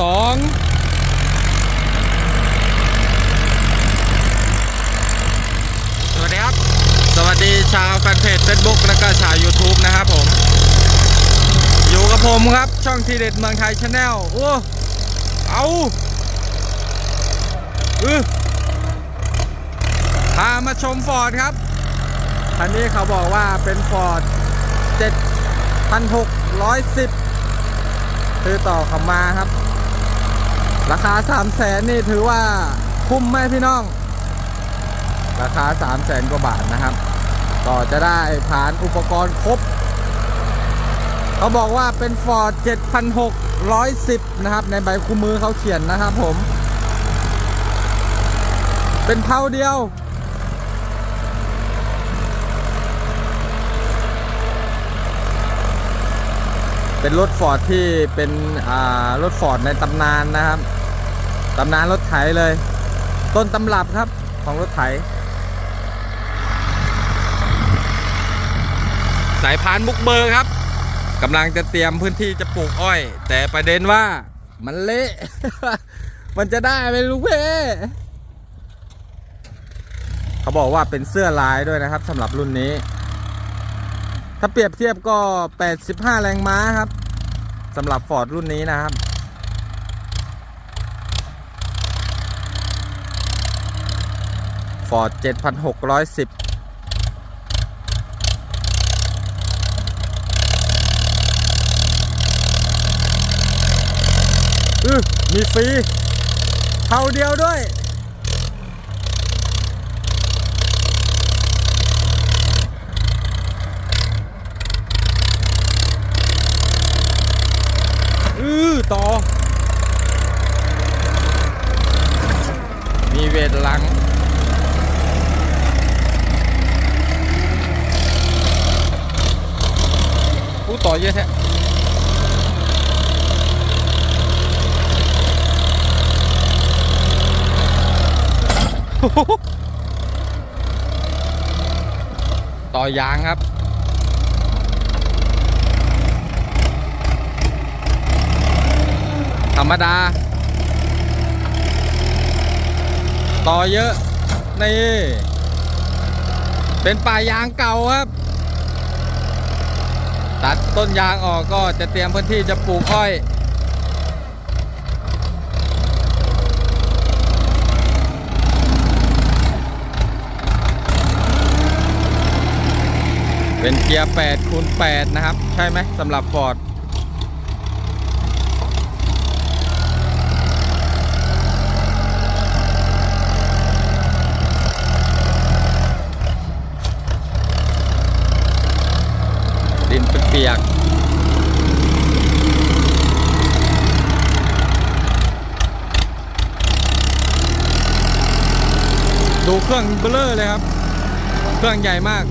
สองสวัสดีครับ สวัสดีชาวแฟนเพจ Facebook แล้วก็ชาว YouTube นะครับผม อยู่กับผมครับช่องทีเด็ดเมืองไทยชาแนลโอ้เอาอือพามาชมฟอร์ดครับคันนี้เขาบอกว่าเป็นฟอร์ด7,610 ซื้อต่อเขามาครับ ราคา3 0 0แสนนี่ถือว่าคุ้มไหมพี่น้อง ราคา3 0 0แสนกว่าบาทนะครับ ก็จะได้ฐานอุปกรณ์ครบ เขาบอกว่าเป็น Ford 7,610นะครับ ในใบคู่มือเขาเขียนนะครับผม เป็นเท่าเดียว เป็นรถฟอร์ดที่เป็นรถฟอร์ดในตำนานนะครับตำนานรถไถเลย ต้นตำรับครับของรถไถ สายพานบุกเบอร์ครับกำลังจะเตรียมพื้นที่จะปลูกอ้อย แต่ประเด็นว่ามันเละ มันจะได้ไหมลูกเพ่เขาบอกว่าเป็นเสื้อลายด้วยนะครับสำหรับรุ่นนี้ ถ้าเปรียบเทียบก็ 85 แรงม้าครับสำหรับฟอร์ดรุ่นนี้นะครับ ฟอร์ด 7,610อือมีฟรีเท่าเดียวด้วย อือ ต่อ มีเวทหลังผู้ต่อเยอะแท้ต่อยางครับ ธรรมดา ต่อเยอะ นี่ เป็นป่ายางเก่าครับ ตัดต้นยางออกก็จะเตรียมพื้นที่จะปลูกอ้อยเป็นเกียร์8คูณ8นะครับ ใช่ไหมสำหรับฟอร์ด ปียกดูเครื่องเบลเลอร์เลยครับ เครื่องใหญ่มาก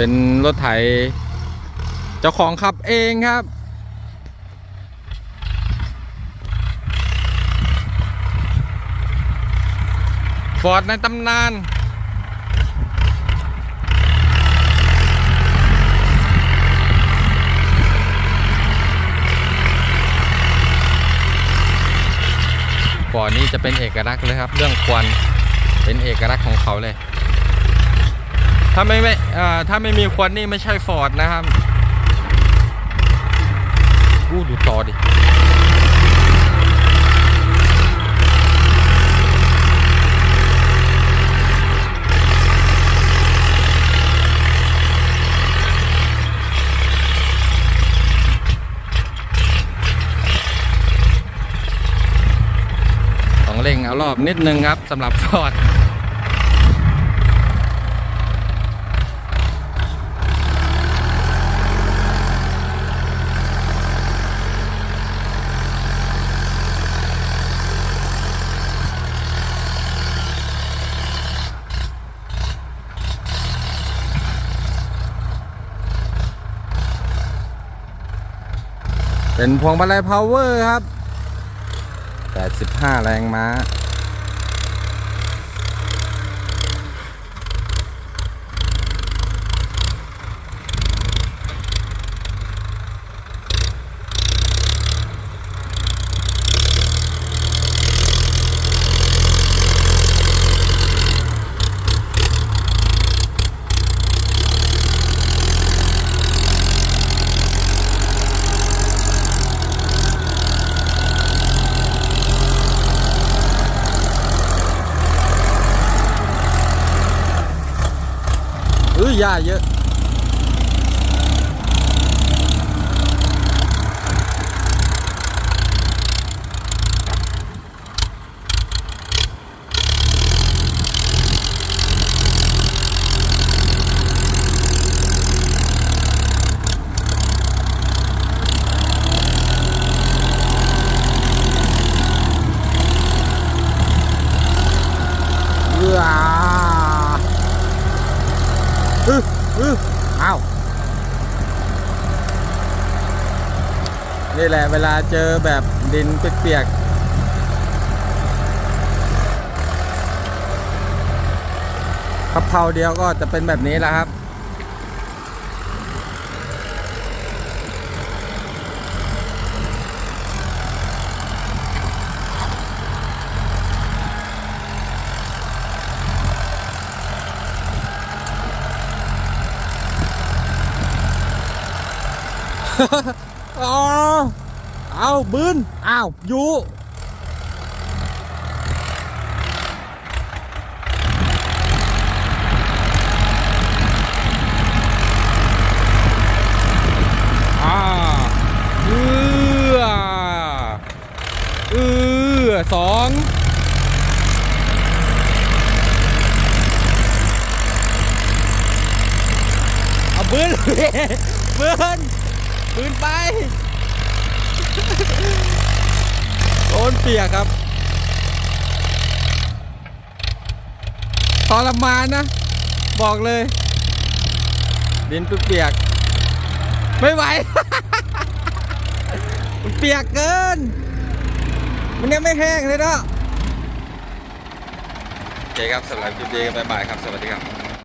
เป็นรถไถ เจ้าของขับเองครับ ฟอร์ดในตำนานฟอร์ดนี่จะเป็นเอกลักษณ์เลยครับ เรื่องควันเป็นเอกลักษณ์ของเขาเลย ถ้าไม่ไม่ถ้าไม่มีควันนี่ไม่ใช่ฟอร์ดนะครับอู้ดูต่อดิต้องเร่งเอารอบนิดนึงครับสำหรับฟอร์ด เป็นพวงมาลัยพาวเวอร์ครับ 85 แรงม้า หญ้าเยอะ เอื้ออึ๊อึ๊อ้าว นี่แหละเวลาเจอแบบดินเปียกๆพับเพราเดียวก็จะเป็นแบบนี้แหละครับ อ๋อเอาบืนอ้าวอยู่อืออือสองเอาบืนบืน ปืนไป โดนเปียกครับทรมานนะ บอกเลย ดินเปียก ไม่ไหว มันเปียกเกิน มันยังไม่แห้งเลยเนาะโอเคครับสำหรับคลิปนี้ก็บ๊ายบายครับ สวัสดีครับ